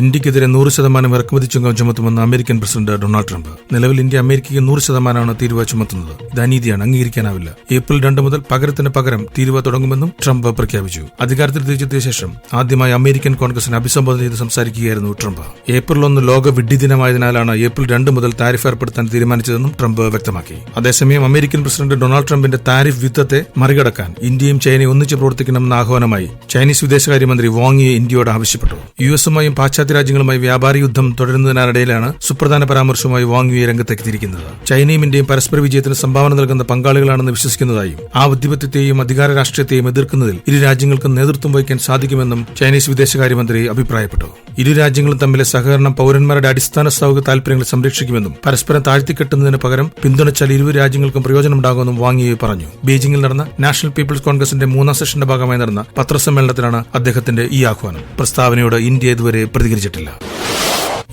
ഇന്ത്യക്കെതിരെ നൂറ് ശതമാനം ഇറക്കുമതി ചുങ്കം ചുമത്തുമെന്ന് അമേരിക്കൻ പ്രസിഡന്റ് ഡൊണാൾഡ് ട്രംപ്. നിലവിൽ ഇന്ത്യ അമേരിക്കയ്ക്ക് നൂറ് ശതമാനമാണ് തീരുവ ചുമത്തുന്നത്. ഇത് അനീതിയാണ് അംഗീകരിക്കാനാവില്ല. ഏപ്രിൽ രണ്ട് മുതൽ പകരത്തിന് പകരം തീരുവ തുടങ്ങുമെന്നും ട്രംപ് പ്രഖ്യാപിച്ചു. അധികാരത്തിൽ തിരിച്ചെത്തിയ ശേഷം ആദ്യമായി അമേരിക്കൻ കോൺഗ്രസിനെ അഭിസംബോധന ചെയ്ത് സംസാരിക്കുകയായിരുന്നു ട്രംപ്. ഏപ്രിൽ ഒന്ന് ലോക വിഡ്ഢി ദിനമായതിനാലാണ് ഏപ്രിൽ രണ്ട് മുതൽ താരിഫ് ഏർപ്പെടുത്താൻ തീരുമാനിച്ചതെന്നും ട്രംപ് വ്യക്തമാക്കി. അതേസമയം അമേരിക്കൻ പ്രസിഡന്റ് ഡൊണാൾഡ് ട്രംപിന്റെ താരിഫ് യുദ്ധത്തെ മറികടക്കാൻ ഇന്ത്യയും ചൈനയും ഒന്നിച്ച് പ്രവർത്തിക്കണമെന്ന ആഹ്വാനമായി ചൈനീസ് വിദേശകാര്യമന്ത്രി വാങ്ങിയെ ഇന്ത്യയോട് ആവശ്യപ്പെട്ടു. യു എസുമായും പാശ്ചാത്യ രാജ്യങ്ങളുമായി വ്യാപാര യുദ്ധം തുടരുന്നതിനിടയിലാണ് സുപ്രധാന പരാമർശവുമായി വാങ്ങിയെ രംഗത്തെത്തിയിരിക്കുന്നത്. ചൈനയും ഇന്ത്യയും പരസ്പര വിജയത്തിന് സംഭാവന നൽകുന്ന പങ്കാളികളാണെന്ന് വിശ്വസിക്കുന്നതായും ആ ആധിപത്യത്തെയും അധികാര രാഷ്ട്രീയത്തെയും എതിർക്കുന്നതിൽ ഇരു രാജ്യങ്ങൾക്കും നേതൃത്വം വഹിക്കാൻ സാധിക്കുമെന്നും ചൈനീസ് വിദേശകാര്യമന്ത്രി അഭിപ്രായപ്പെട്ടു. ഇരു രാജ്യങ്ങളും തമ്മിലെ സഹകരണം പൌരന്മാരുടെ അടിസ്ഥാന സൗകര്യ താൽപര്യങ്ങൾ സംരക്ഷിക്കുമെന്നും പരസ്പരം താഴ്ത്തിക്കെട്ടുന്നതിന് പകരം പിന്തുണച്ചാൽ ഇരു രാജ്യങ്ങൾക്കും പ്രയോജനമുണ്ടാകുമെന്നും വാങ്ങിയെ പറഞ്ഞു. ബീജിംഗിൽ നടന്ന നാഷണൽ പീപ്പിൾസ് കോൺഗ്രസിന്റെ മൂന്നാം സെഷന്റെ ഭാഗമായി നടന്ന പത്രസമ്മേളനത്തിലാണ് അദ്ദേഹത്തിന്റെ ഈ ആഹ്വാനം. പ്രസ്താവനയോട് ഇന്ത്യ ഇതുവരെ പ്രതികരിച്ചിട്ടില്ല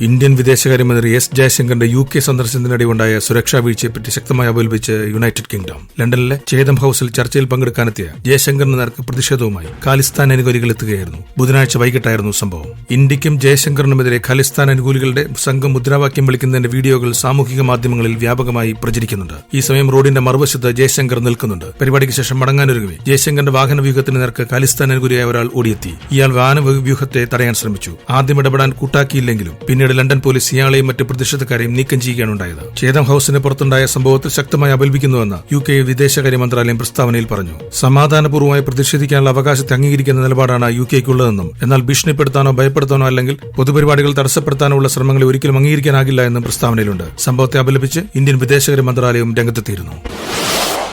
ഇന്ത്യൻ വിദേശകാര്യമന്ത്രി എസ് ജയശങ്കറിന്റെ യു കെ സന്ദർശനത്തിനിടെ ഉണ്ടായ സുരക്ഷാ വീഴ്ചയെപ്പറ്റി ശക്തമായി അപലപിച്ച് യുണൈറ്റഡ് കിങ്ഡം. ലണ്ടനിലെ ചേതം ഹൌസിൽ ചർച്ചയിൽ പങ്കെടുക്കാനെത്തിയ ജയശങ്കറിന് നേർക്ക് പ്രതിഷേധവുമായി ഖാലിസ്ഥാൻ അനുകൂലികൾ എത്തുകയായിരുന്നു. ബുധനാഴ്ച വൈകിട്ടായിരുന്നു സംഭവം. ഇന്ത്യക്കും ജയശങ്കറിനുമെതിരെ ഖാലിസ്ഥാൻ അനുകൂലികളുടെ സംഘം മുദ്രാവാക്യം വിളിക്കുന്നതിന്റെ വീഡിയോകൾ സാമൂഹിക മാധ്യമങ്ങളിൽ വ്യാപകമായി പ്രചരിക്കുന്നുണ്ട്. ഈ സമയം റോഡിന്റെ മറുവശത്ത് ജയശങ്കർ നിൽക്കുന്നുണ്ട്. പരിപാടിക്ക് ശേഷം മടങ്ങാനൊരുങ്ങി. ജയശങ്കറിന്റെ വാഹന വ്യൂഹത്തിന് നേർക്ക് ഖാലിസ്ഥാൻ അനുകൂലിയായ ഒരാൾ ഓടിയെത്തി. ഇയാൾ വാഹന വ്യൂഹത്തെ തടയാൻ ശ്രമിച്ചു. ആദ്യം ഇടപെടാൻ കൂട്ടാക്കിയില്ലെങ്കിലും ലണ്ടൻ പോലീസ് ഇയാളെയും മറ്റ് പ്രതിഷേധക്കാരെയും നീക്കം ചെയ്യുകയാണ് ചേതം ഹൌസിന് പുറത്തുണ്ടായ സംഭവത്തിൽ ശക്തമായി അപലപിക്കുന്നുവെന്ന് യു കെ വിദേശകാര്യ മന്ത്രാലയം പ്രസ്താവനയിൽ പറഞ്ഞു. സമാധാനപൂർവമായി പ്രതിഷേധിക്കാനുള്ള അവകാശത്തെ അംഗീകരിക്കുന്ന നിലപാടാണ് യു കെക്കുള്ളതെന്നും എന്നാൽ ഭീഷണിപ്പെടുത്താനോ ഭയപ്പെടുത്താനോ അല്ലെങ്കിൽ പൊതുപരിപാടികൾ തടസ്സപ്പെടുത്താനോ ഉള്ള ശ്രമങ്ങളെ ഒരിക്കലും അംഗീകരിക്കാനാകില്ല എന്നും പ്രസ്താവനയിലുണ്ട്. സംഭവത്തെ അപലപിച്ച് ഇന്ത്യൻ വിദേശകാര്യ മന്ത്രാലയം രംഗത്തെത്തിയിരുന്നു.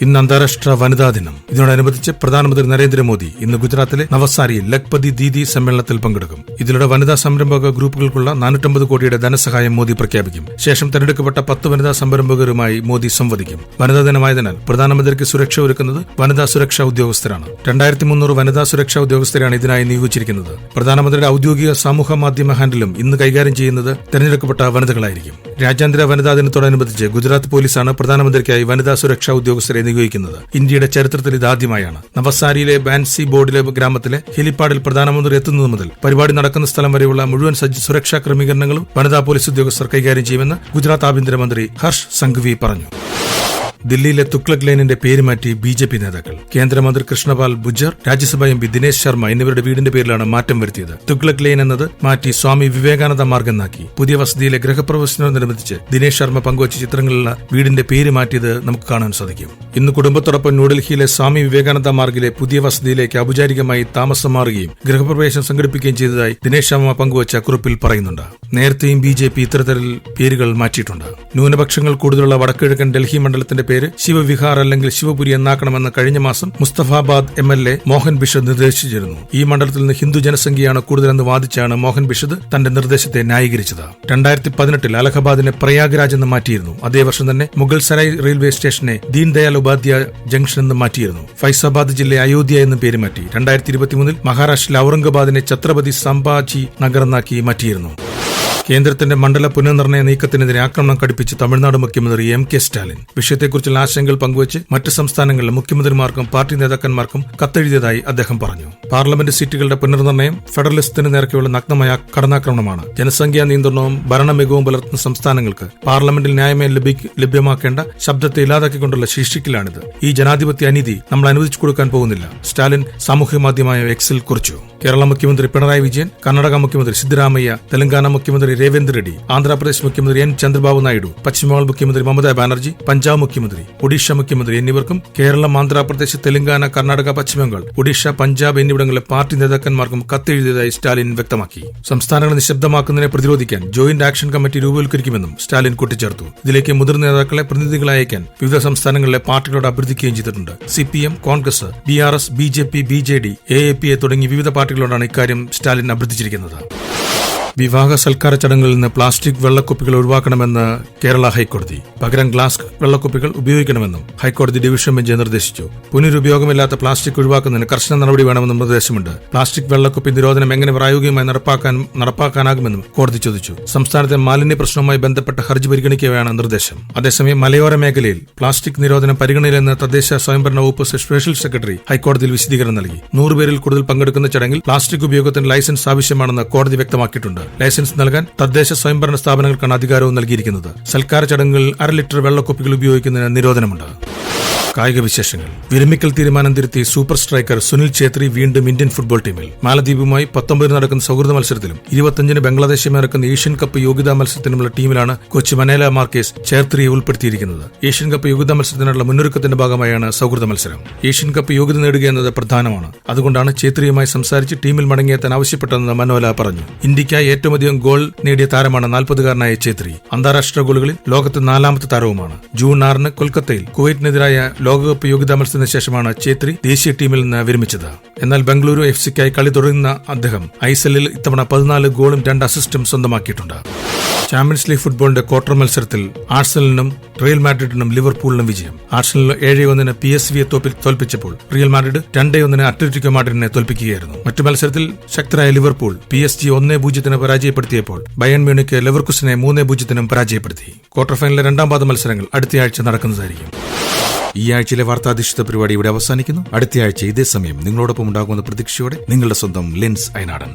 ഇന്ന് അന്താരാഷ്ട്ര വനിതാ ദിനം. ഇതിനോടനുബന്ധിച്ച് പ്രധാനമന്ത്രി നരേന്ദ്രമോദി ഇന്ന് ഗുജറാത്തിലെ നവസാരിയിൽ ലഖ്പതി ദീദി സമ്മേളനത്തിൽ പങ്കെടുക്കും. ഇതിലൂടെ വനിതാ സംരംഭക ഗ്രൂപ്പുകൾക്കുള്ള നാനൂറ്റമ്പത് കോടിയുടെ ധനസഹായം മോദി പ്രഖ്യാപിക്കും. ശേഷം തെരഞ്ഞെടുക്കപ്പെട്ട പത്ത് വനിതാ സംരംഭകരുമായി മോദി സംവദിക്കും. വനിതാ ദിനമായതിനാൽ പ്രധാനമന്ത്രിക്ക് സുരക്ഷ ഒരുക്കുന്നത് വനിതാ സുരക്ഷാ ഉദ്യോഗസ്ഥരാണ്. രണ്ടായിരത്തി മുന്നൂറ് വനിതാ സുരക്ഷാ ഉദ്യോഗസ്ഥരെയാണ് ഇതിനായി നിയോഗിച്ചിരിക്കുന്നത്. പ്രധാനമന്ത്രിയുടെ ഔദ്യോഗിക സാമൂഹ്യ മാധ്യമ ഹാൻഡിലും ഇന്ന് കൈകാര്യം ചെയ്യുന്നത് തെരഞ്ഞെടുക്കപ്പെട്ട വനിതകളായിരിക്കും. രാജ്യാന്തര വനിതാ ദിനത്തോടനുബന്ധിച്ച് ഗുജറാത്ത് പോലീസാണ് പ്രധാനമന്ത്രിക്കായി വനിതാ സുരക്ഷാ ഉദ്യോഗസ്ഥരെ നിയോഗിക്കുന്നത്. ഇന്ത്യയുടെ ചരിത്രത്തിൽ ഇതാദ്യമായാണ് നവസാരിയിലെ ബാൻസി ബോർഡിലെ ഗ്രാമത്തിലെ ഹെലിപ്പാഡിൽ പ്രധാനമന്ത്രി എത്തുന്നത് മുതൽ പരിപാടി നടക്കുന്ന സ്ഥലം വരെയുള്ള മുഴുവൻ സുരക്ഷാ ക്രമീകരണങ്ങളും വനിതാ പോലീസ് ഉദ്യോഗസ്ഥർ കൈകാര്യം ചെയ്യുമെന്ന് ഗുജറാത്ത് ആഭ്യന്തരമന്ത്രി ഹർഷ് സംഘ്വി പറഞ്ഞു. ദില്ലിയിലെ തുക്ലക് ലൈനിന്റെ പേര് മാറ്റി ബി ജെ പി നേതാക്കൾ. കേന്ദ്രമന്ത്രി കൃഷ്ണപാൽ ബുജർ രാജ്യസഭാ എം പി ദിനേശ് ശർമ്മ എന്നിവരുടെ വീടിന്റെ പേരിലാണ് മാറ്റം വരുത്തിയത്. തുക്ലക് ലൈൻ എന്നത് മാറ്റി സ്വാമി വിവേകാനന്ദ മാർഗ് എന്നാക്കി പുതിയ വസതിയിലെ ഗൃഹപ്രവേശനത്തോടനുബന്ധിച്ച് ദിനേശ് ശർമ്മ പങ്കുവച്ച ചിത്രങ്ങളിലുള്ള വീടിന്റെ പേര് മാറ്റിയത് നമുക്ക് കാണാൻ സാധിക്കും. ഇന്ന് കുടുംബത്തോടൊപ്പം ന്യൂഡൽഹിയിലെ സ്വാമി വിവേകാനന്ദ മാർഗിലെ പുതിയ വസതിയിലേക്ക് ഔപചാരികമായി താമസം മാറുകയും ഗൃഹപ്രവേശനം സംഘടിപ്പിക്കുകയും ചെയ്തതായി ദിനേശ് ശർമ്മ പങ്കുവച്ച കുറിപ്പിൽ പറയുന്നുണ്ട്. നേരത്തെയും ബി ജെ പി ഇത്തരത്തിൽ പേരുകൾ മാറ്റിയിട്ടുണ്ട്. ന്യൂനപക്ഷങ്ങൾ കൂടുതലുള്ള വടക്കുകിഴക്കൻ ഡൽഹി മണ്ഡലത്തിന്റെ പേര് ശിവവിഹാർ അല്ലെങ്കിൽ ശിവപുരി എന്നാക്കണമെന്ന് കഴിഞ്ഞ മാസം Mustafabad M L A Mohan Bisht നിർദ്ദേശിച്ചിരുന്നു. ഈ മണ്ഡലത്തിൽ നിന്ന് ഹിന്ദു ജനസംഖ്യയാണ് കൂടുതലെന്ന് വാദിച്ചാണ് മോഹൻ ബിഷദ് തന്റെ നിർദ്ദേശത്തെ ന്യായീകരിച്ചത്. രണ്ടായിരത്തി പതിനെട്ടിൽ അലഹബാദിനെ പ്രയാഗ്രാജ് എന്ന് മാറ്റിയിരുന്നു. അതേ വർഷം തന്നെ മുഗൾ സരായ് റെയിൽവേ സ്റ്റേഷനെ ദീൻദയാൽ ഉപാധ്യായ ജംഗ്ഷൻ എന്ന് മാറ്റിയിരുന്നു. ഫൈസാബാദ് ജില്ലയെ അയോധ്യ എന്ന് പേര് മാറ്റി. രണ്ടായിരത്തി ഇരുപത്തിമൂന്നിൽ മഹാരാഷ്ട്രയിലെ ഔറംഗാബാദിനെ ഛത്രപതി സംഭാജി നഗർ എന്നാക്കി മാറ്റിയിരുന്നു. കേന്ദ്രത്തിന്റെ മണ്ഡല പുനർനിർണയ നീക്കത്തിനെതിരെ ആക്രമണം കടുപ്പിച്ച് തമിഴ്നാട് മുഖ്യമന്ത്രി എം കെ സ്റ്റാലിൻ. വിഷയത്തെക്കുറിച്ചുള്ള ആശങ്കകൾ പങ്കുവച്ച് മറ്റ് സംസ്ഥാനങ്ങളിലെ മുഖ്യമന്ത്രിമാർക്കും പാർട്ടി നേതാക്കന്മാർക്കും കത്തെഴുതിയതായി അദ്ദേഹം പറഞ്ഞു. പാർലമെന്റ് സീറ്റുകളുടെ പുനർനിർണയം ഫെഡറലിസത്തിന് നേർക്കെയുള്ള നഗ്നമായ കടന്നാക്രമണമാണ്. ജനസംഖ്യാ നിയന്ത്രണവും ഭരണമികവും പുലർത്തുന്ന സംസ്ഥാനങ്ങൾക്ക് പാർലമെന്റിൽ ന്യായമേ ലഭി- ലഭ്യമാക്കേണ്ട ശബ്ദത്തെ ഇല്ലാതാക്കിക്കൊണ്ടുള്ള ശീർഷിക്കലാണിത്. ഈ ജനാധിപത്യ അനീതി നമ്മൾ അനുവദിച്ചു കൊടുക്കാൻ പോകുന്നില്ല. സ്റ്റാലിൻ സാമൂഹ്യ മാധ്യമമായ എക്സിൽ കുറിച്ചു. കേരള മുഖ്യമന്ത്രി പിണറായി വിജയൻ കർണാടക മുഖ്യമന്ത്രി സിദ്ധരാമയ്യ തെലങ്കാന മുഖ്യമന്ത്രി രേവേന്ദ്ര റെഡ്ഡി ആന്ധ്രാപ്രദേശ് മുഖ്യമന്ത്രി എൻ ചന്ദ്രബാബു നായിഡു പശ്ചിമബംഗാൾ മുഖ്യമന്ത്രി മമതാ ബാനർജി പഞ്ചാബ് മുഖ്യമന്ത്രി ഒഡീഷ മുഖ്യമന്ത്രി എന്നിവർക്കും കേരളം ആന്ധ്രാപ്രദേശ് തെലങ്കാന കർണാടക പശ്ചിമബംഗാൾ ഒഡീഷ പഞ്ചാബ് എന്നിവിടങ്ങളിലെ പാർട്ടി നേതാക്കന്മാർക്കും കത്തെഴുതിയതായി സ്റ്റാലിൻ വ്യക്തമാക്കി. സംസ്ഥാനങ്ങളെ നിശബ്ദമാക്കുന്നതിനെ പ്രതിരോധിക്കാൻ ജോയിന്റ് ആക്ഷൻ കമ്മിറ്റി രൂപവൽക്കരിക്കുമെന്നും സ്റ്റാലിൻ കൂട്ടിച്ചേർത്തു. ഇതിലേക്ക് മുതിർന്ന നേതാക്കളെ പ്രതിനിധികളെ അയക്കാൻ വിവിധ സംസ്ഥാനങ്ങളിലെ പാർട്ടികളോട് അഭ്യർത്ഥിക്കുകയും ചെയ്തിട്ടുണ്ട്. CPM Congress B R S B J P B J D A A P A തുടങ്ങി വിവിധ പാർട്ടികളോടാണ് ഇക്കാര്യം സ്റ്റാലിൻ അഭ്യർത്ഥിച്ചിരിക്കുന്നത്. വിവാഹ സൽക്കാര ചടങ്ങുകളിൽ നിന്ന് പ്ലാസ്റ്റിക് വെള്ളക്കുപ്പികൾ ഒഴിവാക്കണമെന്ന് കേരള ഹൈക്കോടതി. പകരം ഗ്ലാസ് വെള്ളക്കുപ്പികൾ ഉപയോഗിക്കണമെന്നും ഹൈക്കോടതി ഡിവിഷൻ ബെഞ്ച് നിർദ്ദേശിച്ചു. പുനരുപയോഗമില്ലാത്ത പ്ലാസ്റ്റിക് ഒഴിവാക്കുന്നതിന് കർശന നടപടി വേണമെന്നും നിർദ്ദേശമുണ്ട്. പ്ലാസ്റ്റിക് വെള്ളക്കുപ്പി നിരോധനം എങ്ങനെ പ്രായോഗികമായി നടപ്പാക്കാൻ നടപ്പാക്കാനാകുമെന്നും കോടതി ചോദിച്ചു. സംസ്ഥാനത്തെ മാലിന്യ പ്രശ്നവുമായി ബന്ധപ്പെട്ട ഹർജി പരിഗണിക്കവെയാണ് നിർദ്ദേശം. അതേസമയം മലയോര മേഖലയിൽ പ്ലാസ്റ്റിക് നിരോധനം പരിഗണനയിലെന്ന് തദ്ദേശ സ്വയംഭരണ വകുപ്പ് സ്പെഷ്യൽ സെക്രട്ടറി ഹൈക്കോടതിയിൽ വിശദീകരണം നൽകി. നൂറുപേരിൽ കൂടുതൽ പങ്കെടുക്കുന്ന ചടങ്ങിൽ പ്ലാസ്റ്റിക് ഉപയോഗത്തിന് ലൈസൻസ് ആവശ്യമാണെന്ന് കോടതി വ്യക്തമാക്കിയിട്ടുണ്ട്. ലൈസൻസ് നൽകാൻ തദ്ദേശ സ്വയംഭരണ സ്ഥാപനങ്ങൾക്കാണ് അധികാരവും നൽകിയിരിക്കുന്നത്. സൽക്കാര ചടങ്ങുകളിൽ അര ലിറ്റർ വെള്ളക്കുപ്പികൾ ഉപയോഗിക്കുന്നതിന് നിരോധനമുണ്ട്. കായിക വിശേഷങ്ങൾ. വിരമിക്കൽ തീരുമാനം തിരുത്തി സൂപ്പർ സ്ട്രൈക്കർ സുനിൽ ഛേത്രി വീണ്ടും ഇന്ത്യൻ ഫുട്ബോൾ ടീമിൽ. മാലദ്വീപുമായി പത്തൊമ്പതിന് നടക്കുന്ന സൗഹൃദ മത്സരത്തിലും ഇരുപത്തിയഞ്ചിന് ബംഗ്ലാദേശുമായി നടക്കുന്ന ഏഷ്യൻ കപ്പ് യോഗ്യതാ മത്സരത്തിനുമുള്ള ടീമിലാണ് കൊച്ചി മനേല മാർക്കേസ് ഛേത്രിയെ ഉൾപ്പെടുത്തിയിരിക്കുന്നത്. ഏഷ്യൻ കപ്പ് യോഗ്യതാ മത്സരത്തിനുള്ള മുന്നൊരുക്കത്തിന്റെ ഭാഗമായാണ് സൗഹൃദ മത്സരം. ഏഷ്യൻ കപ്പ് യോഗ്യത നേടുക എന്നത് പ്രധാനമാണ്. അതുകൊണ്ടാണ് ഛേത്രിയുമായി സംസാരിച്ച് ടീമിൽ മടങ്ങിയെത്താൻ ആവശ്യപ്പെട്ടതെന്ന് മനോല പറഞ്ഞു. ഇന്ത്യയ്ക്കായി ഏറ്റവും അധികം ഗോൾ നേടിയ താരമാണ് നാൽപ്പതുകാരനായ ഛേത്രി. അന്താരാഷ്ട്ര ഗോളുകളിൽ ലോകത്ത് നാലാമത്തെ താരവുമാണ്. ജൂൺ ആറിന് കൊൽക്കത്തയിൽ കുവൈറ്റിനെതിരായ ലോകകപ്പ് യോഗ്യതാ മത്സരത്തിന് ശേഷമാണ് ഛേത്രി ദേശീയ ടീമിൽ നിന്ന് വിരമിച്ചത്. എന്നാൽ ബംഗളൂരു എഫ് സിക്കായി കളി തുടരുന്ന അദ്ദേഹം ഐസലിൽ ഇത്തവണ പതിനാല് ഗോളും രണ്ട് അസിസ്റ്റും സ്വന്തമാക്കിയിട്ടുണ്ട്. ചാമ്പ്യൻസ് ലീഗ് ഫുട്ബോളിന്റെ ക്വാർട്ടർ മത്സരത്തിൽ ആഴ്സണലിനും റിയൽ മാഡ്രിഡിനും ലിവർപൂളിനും വിജയം. ആഴ്സണൽ ഏഴ് ഒന്നിന് പി എസ് വിയെ തോപ്പിൽ തോൽപ്പിച്ചപ്പോൾ റിയൽ മാഡ്രിഡ് രണ്ട് ഒന്നിന് അത്ലറ്റിക്കോ മാഡ്രിഡിനെ തോൽപ്പിക്കുകയായിരുന്നു. മറ്റു മത്സരത്തിൽ ശക്തരായ ലിവർപൂൾ പി എസ് ജി ഒന്നേ പൂജ്യത്തിന് പരാജയപ്പെടുത്തിയപ്പോൾ ബയൺ മ്യൂണിക്ക് ലെവർകുസിനെ മൂന്നേ പൂജ്യത്തിനും പരാജയപ്പെടുത്തി. ക്വാർട്ടർ ഫൈനലിലെ രണ്ടാം പാദ മത്സരങ്ങൾ അടുത്തയാഴ്ച നടക്കുന്നതായിരിക്കും. ഈ ആഴ്ചയിലെ വാർത്താധിഷ്ഠിത പരിപാടി ഇവിടെ അവസാനിക്കുന്നു. അടുത്തയാഴ്ച ഇതേ സമയം നിങ്ങളോടൊപ്പം ഉണ്ടാകുമെന്ന പ്രതീക്ഷയോടെ നിങ്ങളുടെ സ്വന്തം ലെൻസ് അയനാടൻ.